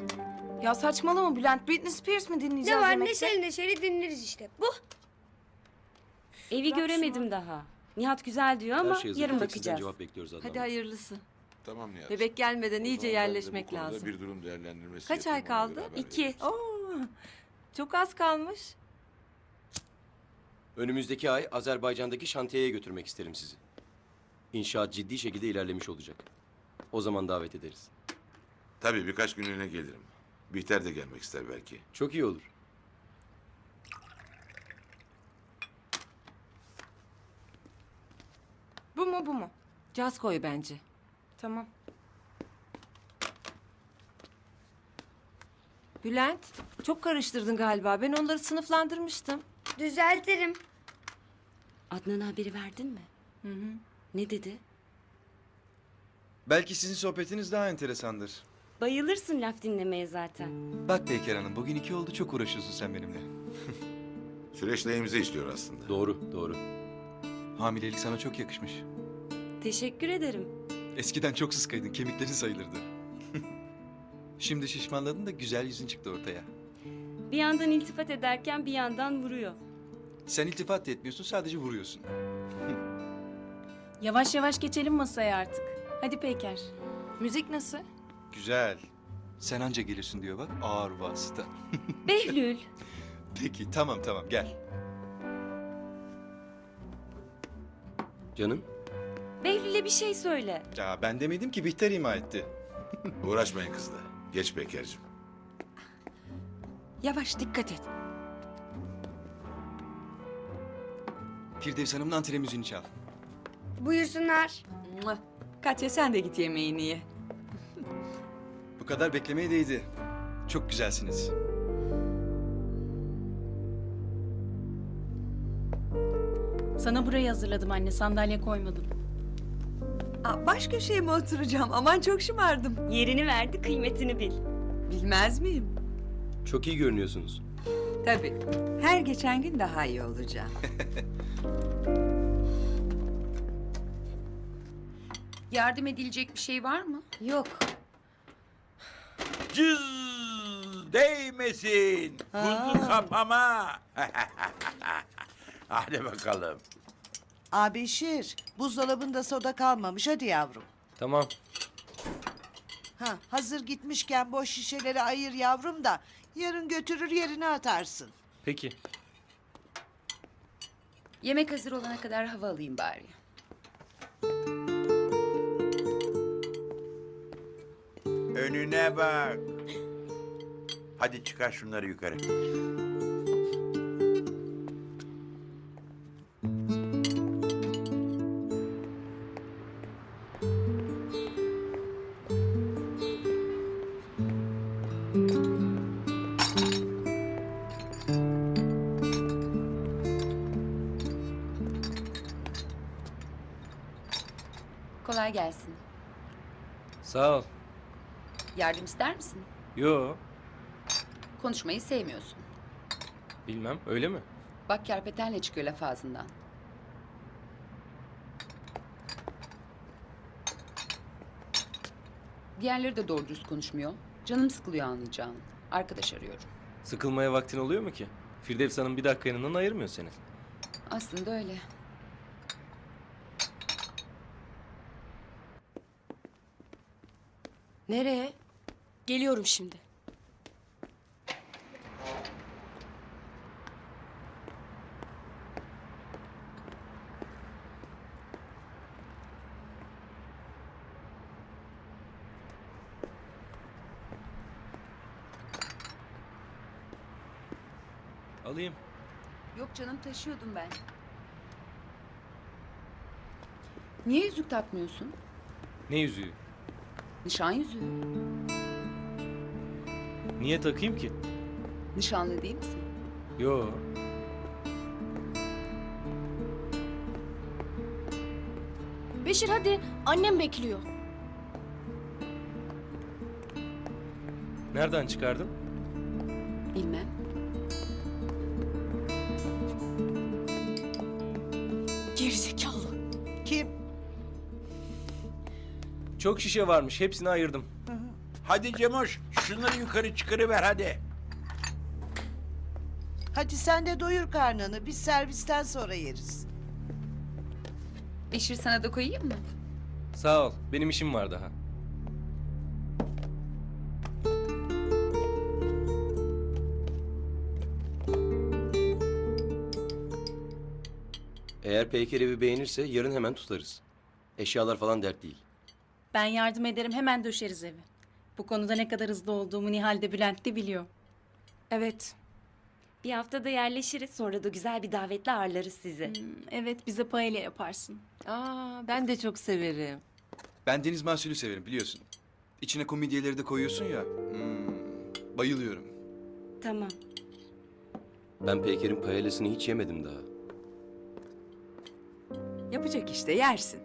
Bu. Ya saçmalama Bülent. Britney Spears mi Ne dinleyeceğiz var yemekte? neşeli neşeli dinleriz işte. Bu. Evi Bak göremedim daha. Nihat güzel diyor ama şey hazır. yarın Tek sizden bakacağız. cevap bekliyoruz Adnan Hadi Bey. hayırlısı. Tamam Nihat. Bebek gelmeden iyice O zaman ben de yerleşmek bu konuda lazım. Bir durum değerlendirmesi Kaç ay yapayım, ona kaldı? göre haber İki. Oo, çok az kalmış. Önümüzdeki ay Azerbaycan'daki şantiyeye götürmek isterim sizi. İnşaat ciddi şekilde ilerlemiş olacak. O zaman davet ederiz. Tabii birkaç günlüğüne gelirim. Bihter de gelmek ister belki. Çok iyi olur. Bu mu bu mu? Caz koy bence. Tamam. Bülent, çok karıştırdın galiba. Ben onları sınıflandırmıştım. Düzeltirim. Adnan'a haberi verdin mi? Hı hı. Ne dedi? Belki sizin sohbetiniz daha enteresandır. Bayılırsın laf dinlemeye zaten. Bak Peyker Hanım, bugün iki oldu çok uğraşıyorsun sen benimle. Süreç lehimize işliyor aslında. Doğru, doğru. Hamilelik sana çok yakışmış. Teşekkür ederim. Eskiden çok sıskaydın, kemiklerin sayılırdı. Şimdi şişmanladın da güzel yüzün çıktı ortaya. Bir yandan iltifat ederken bir yandan vuruyor. Sen iltifat da etmiyorsun, sadece vuruyorsun. Yavaş yavaş geçelim masaya artık. Hadi Peyker. Müzik nasıl? Güzel. Sen anca gelirsin diyor bak, ağır vasıta. Behlül. Peki, tamam tamam gel. Canım, Behlül'e bir şey söyle. Ya ben demedim ki Bihter ima etti. Uğraşmayın kızla. Geç Beker'cim. Yavaş dikkat et. Firdevs Hanım'ın antre müziğini çal. Buyursunlar. Katya sen de git yemeğini ye. Bu kadar beklemeye değdi. Çok güzelsiniz. Sana burayı hazırladım anne. Sandalye koymadım. Aa, baş köşeye mi oturacağım? Aman çok şımardım. Yerini verdi, kıymetini bil. Bilmez miyim? çok iyi görünüyorsunuz. Tabii. Her geçen gün daha iyi olacağım. Yardım edilecek bir şey var mı? Yok. Cız değmesin. Kuzu kapama. Hadi bakalım. Abi şir, buzdolabında soda kalmamış hadi yavrum. Tamam. Ha, hazır gitmişken boş şişeleri ayır yavrum da yarın götürür yerine atarsın. Peki. Yemek hazır olana kadar hava alayım bari. Önüne bak. Hadi çıkar şunları yukarı. Kolay gelsin. Sağ ol. Yardım ister misin? Yo, Konuşmayı sevmiyorsun. bilmem. Öyle mi? Bak kerpetenle çıkıyor laf ağzından. Diğerleri de doğru dürüst konuşmuyor. Canım sıkılıyor anlayacağın. Arkadaş arıyorum. Sıkılmaya vaktin oluyor mu ki? Firdevs Hanım bir dakika yanından ayırmıyor seni. Aslında öyle. Nereye? Geliyorum şimdi. Alayım. Yok canım taşıyordum ben. Niye yüzük takmıyorsun? Ne yüzüğü? Nişan yüzüğü. Niye takayım ki? Nişanlı değil misin? Yo. Beşir hadi. Annem bekliyor. Nereden çıkardın? Bilmem. Gerizekalı. Kim? Çok şişe varmış. Hepsini ayırdım. Hadi Cemoş şunları yukarı çıkarıver hadi. Hadi sen de doyur karnını. Biz servisten sonra yeriz. Beşir sana da koyayım mı? Sağ ol. Benim işim var daha. Eğer Peyker evi beğenirse yarın hemen tutarız. Eşyalar falan dert değil. Ben yardım ederim hemen döşeriz evi. Bu konuda ne kadar hızlı olduğumu Nihal de Bülent de biliyor. Evet. Bir haftada yerleşiriz sonra da güzel bir davetle ağırlarız sizi. Hmm, evet bize paella yaparsın. Aa, ben de çok severim. Ben deniz mahsulü severim biliyorsun. İçine komedyeleri de koyuyorsun ya. Hmm, bayılıyorum. Tamam. Ben Peyker'in payelasını hiç yemedim daha. Yapacak işte yersin.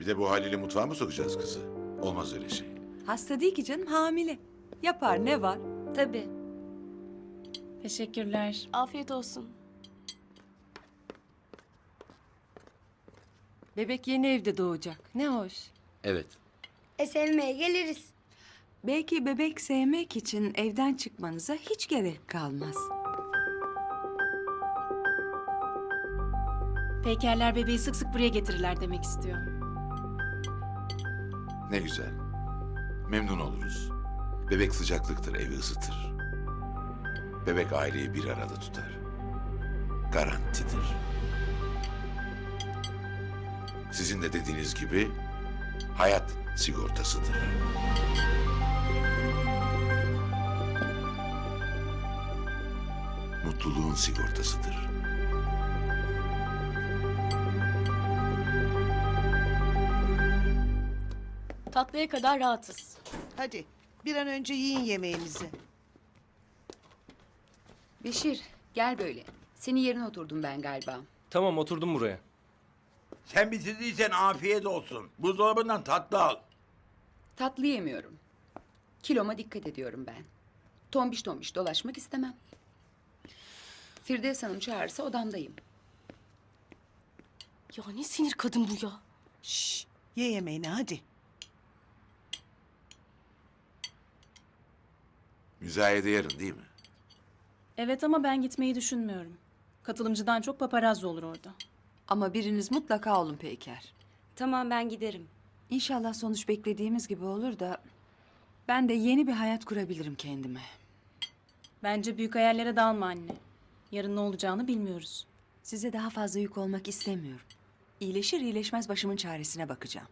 Bir de bu haliyle mutfağa mı sokacağız kızı? Olmaz öyle şey. Hasta değil ki canım hamile. Yapar ne var? Tabii. Teşekkürler. Afiyet olsun. Bebek yeni evde doğacak. Ne hoş. Evet. E sevmeye geliriz. Belki bebek sevmek için evden çıkmanıza hiç gerek kalmaz. Peykerler bebeği sık sık buraya getirirler demek istiyor. Ne güzel. Memnun oluruz. Bebek sıcaklıktır, evi ısıtır. Bebek aileyi bir arada tutar. Garantidir. Sizin de dediğiniz gibi hayat sigortasıdır. Mutluluğun sigortasıdır. Tatlıya kadar rahatız. Hadi bir an önce yiyin yemeğinizi. Beşir gel böyle. Senin yerine oturdum ben galiba. Tamam oturdum buraya. Sen bitirdiysen afiyet olsun. Buzdolabından tatlı al. Tatlı yemiyorum. Kiloma dikkat ediyorum ben. Tombiş tombiş dolaşmak istemem. Firdevs Hanım çağırırsa odamdayım. Ya ne sinir kadın bu ya. Şş, ye yemeğini hadi. Müzayede yarın değil mi? Evet ama ben gitmeyi düşünmüyorum. Katılımcıdan çok paparazzi olur orada. Ama biriniz mutlaka olun Peyker. Tamam ben giderim. İnşallah sonuç beklediğimiz gibi olur da ben de yeni bir hayat kurabilirim kendime. Bence büyük hayallere dalma anne. Yarın ne olacağını bilmiyoruz. Size daha fazla yük olmak istemiyorum. İyileşir iyileşmez başımın çaresine bakacağım.